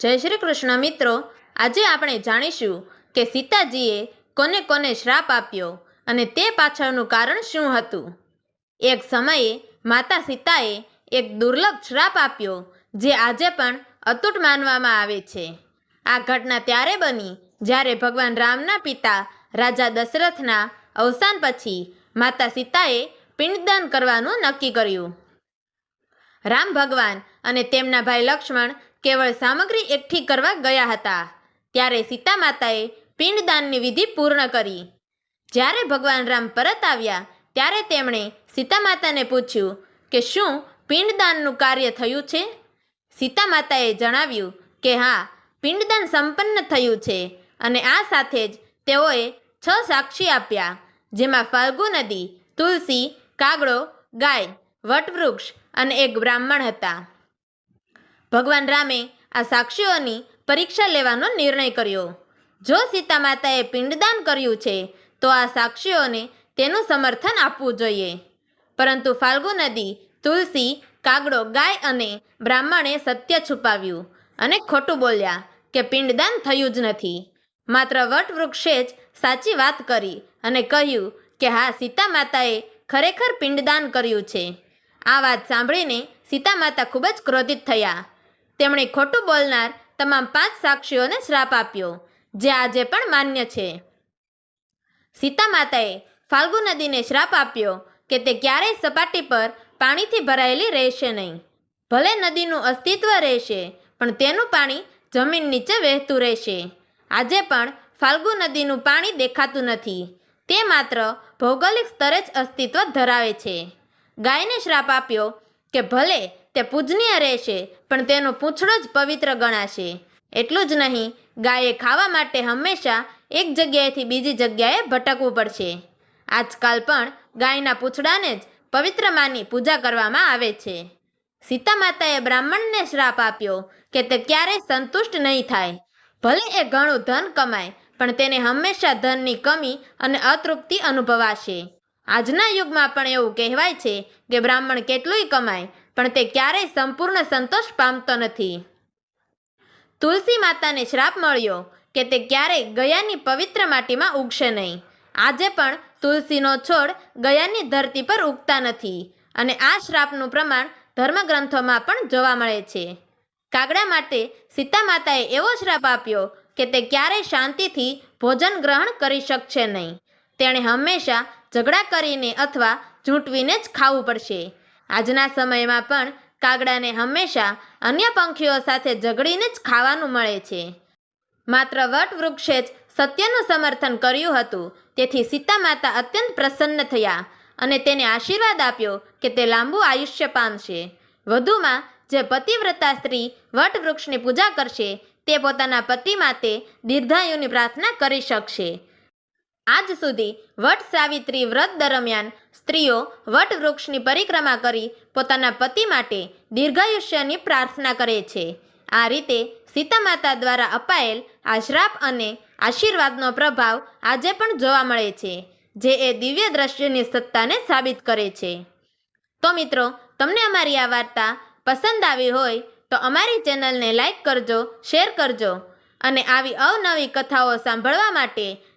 જય શ્રી કૃષ્ણ મિત્રો. આજે આપણે જાણીશું કે સીતાજીએ કોને કોને શ્રાપ આપ્યો અને તે પાછળનું કારણ શું હતું. એક સમયે માતા સીતાએ એક દુર્લભ શ્રાપ આપ્યો, જે આજે પણ અતૂટ માનવામાં આવે છે. આ ઘટના ત્યારે બની જ્યારે ભગવાન રામના પિતા રાજા દશરથના અવસાન પછી માતા સીતાએ પિંડદાન કરવાનું નક્કી કર્યું. રામ ભગવાન અને તેમના ભાઈ લક્ષ્મણ કેવળ સામગ્રી એકઠી કરવા ગયા હતા. ત્યારે સીતા માતાએ પિંડદાનની વિધિ પૂર્ણ કરી. જ્યારે ભગવાન રામ પરત આવ્યા, ત્યારે તેમણે સીતા માતાને પૂછ્યું કે શું પિંડદાનનું કાર્ય થયું છે? સીતા માતાએ જણાવ્યું કે હા, પિંડદાન સંપન્ન થયું છે અને આ સાથે જ તેઓએ છ સાક્ષી આપ્યા, જેમાં ફાલ્ગુ નદી, તુલસી, કાગડો, ગાય, વટવૃક્ષ અને એક બ્રાહ્મણ હતા. ભગવાન રામે આ સાક્ષીઓની પરીક્ષા લેવાનો નિર્ણય કર્યો. જો સીતા માતાએ પિંડદાન કર્યું છે, તો આ સાક્ષીઓને તેનું સમર્થન આપવું જોઈએ. પરંતુ ફાલ્ગુ નદી, તુલસી, કાગડો, ગાય અને બ્રાહ્મણે સત્ય છુપાવ્યું અને ખોટું બોલ્યા કે પિંડદાન થયું જ નથી. માત્ર વટવૃક્ષે જ સાચી વાત કરી અને કહ્યું કે હા સીતા માતાએ ખરેખર પિંડદાન કર્યું છે. આ વાત સાંભળીને સીતા માતા ખૂબ જ ક્રોધિત થયા. તેમણે ખોટું બોલનાર તમામ પાંચ સાક્ષીઓને શ્રાપ આપ્યો, જે આજે પણ માન્ય છે. સીતા માતાએ ફાલ્ગુ નદીને શ્રાપ આપ્યો કે તે ક્યારેય સપાટી પર પાણીથી ભરાયેલી રહેશે નહીં. ભલે નદીનું અસ્તિત્વ રહેશે, પણ તેનું પાણી જમીન નીચે વહેતું રહેશે. આજે પણ ફાલ્ગુ નદીનું પાણી દેખાતું નથી. તે માત્ર ભૌગોલિક સ્તરે જ અસ્તિત્વ ધરાવે છે. ગાયને શ્રાપ આપ્યો કે ભલે તે પૂજનીય રહેશે, પણ તેનો પૂંછડો જ પવિત્ર ગણાશે. એટલું જ નહીં, ગાયે ખાવા માટે હંમેશા એક જગ્યાએથી બીજી જગ્યાએ ભટકવું પડશે. આજકાલ પણ ગાયના પૂંછડાને જ પવિત્ર માની પૂજા કરવામાં આવે છે. સીતા માતાએ બ્રાહ્મણને શ્રાપ આપ્યો કે તે ક્યારેય સંતુષ્ટ નહીં થાય. ભલે એ ઘણું ધન કમાય, પણ તેને હંમેશા ધનની કમી અને અતૃપ્તિ અનુભવાશે. આજના યુગમાં પણ એવું કહેવાય છે કે બ્રાહ્મણ કેટલુંય કમાય પણ તે ક્યારેય સંપૂર્ણ સંતોષ પામતો નથી. તુલસી માતાને શ્રાપ મળ્યો કે તે ક્યારેય ગયાની પવિત્ર માટીમાં ઉગશે નહીં. આજે પણ તુલસીનો છોડ ગયાની ધરતી પર ઉગતા નથી અને આ શ્રાપનું પ્રમાણ ધર્મગ્રંથોમાં પણ જોવા મળે છે. કાગડા માટે સીતા માતાએ એવો શ્રાપ આપ્યો કે તે ક્યારેય શાંતિથી ભોજન ગ્રહણ કરી શકશે નહીં. તેણે હંમેશા ઝઘડા કરીને અથવા ઝૂંટવીને જ ખાવું પડશે. આજના સમયમાં પણ કાગડાને હંમેશા અન્ય પંખીઓ સાથે ઝઘડીને જ ખાવાનું મળે છે. માત્ર વટવૃક્ષે જ સત્યનું સમર્થન કર્યું હતું. તેથી સીતા માતા અત્યંત પ્રસન્ન થયા અને તેને આશીર્વાદ આપ્યો કે તે લાંબુ આયુષ્ય પામશે વધુમાં, જે પતિવ્રતા સ્ત્રી વટવૃક્ષની પૂજા કરશે, તે પોતાના પતિ માટે દીર્ઘાયુની પ્રાર્થના કરી શકશે. આજ સુધી વટ સાવિત્રી વ્રત દરમિયાન સ્ત્રીઓ વટવૃક્ષની પરિક્રમા કરી પોતાના પતિ માટે દીર્ઘાયુષ્યની પ્રાર્થના કરે છે. આ રીતે સીતા માતા દ્વારા અપાયેલ આ શ્રાપ અને આશીર્વાદનો પ્રભાવ આજે પણ જોવા મળે છે, જે એ દિવ્ય દ્રશ્યની સત્તાને સાબિત કરે છે. તો મિત્રો, તમને અમારી આ વાર્તા પસંદ આવી હોય તો અમારી ચેનલને લાઈક કરજો, શેર કરજો અને આવી અવનવી કથાઓ સાંભળવા માટે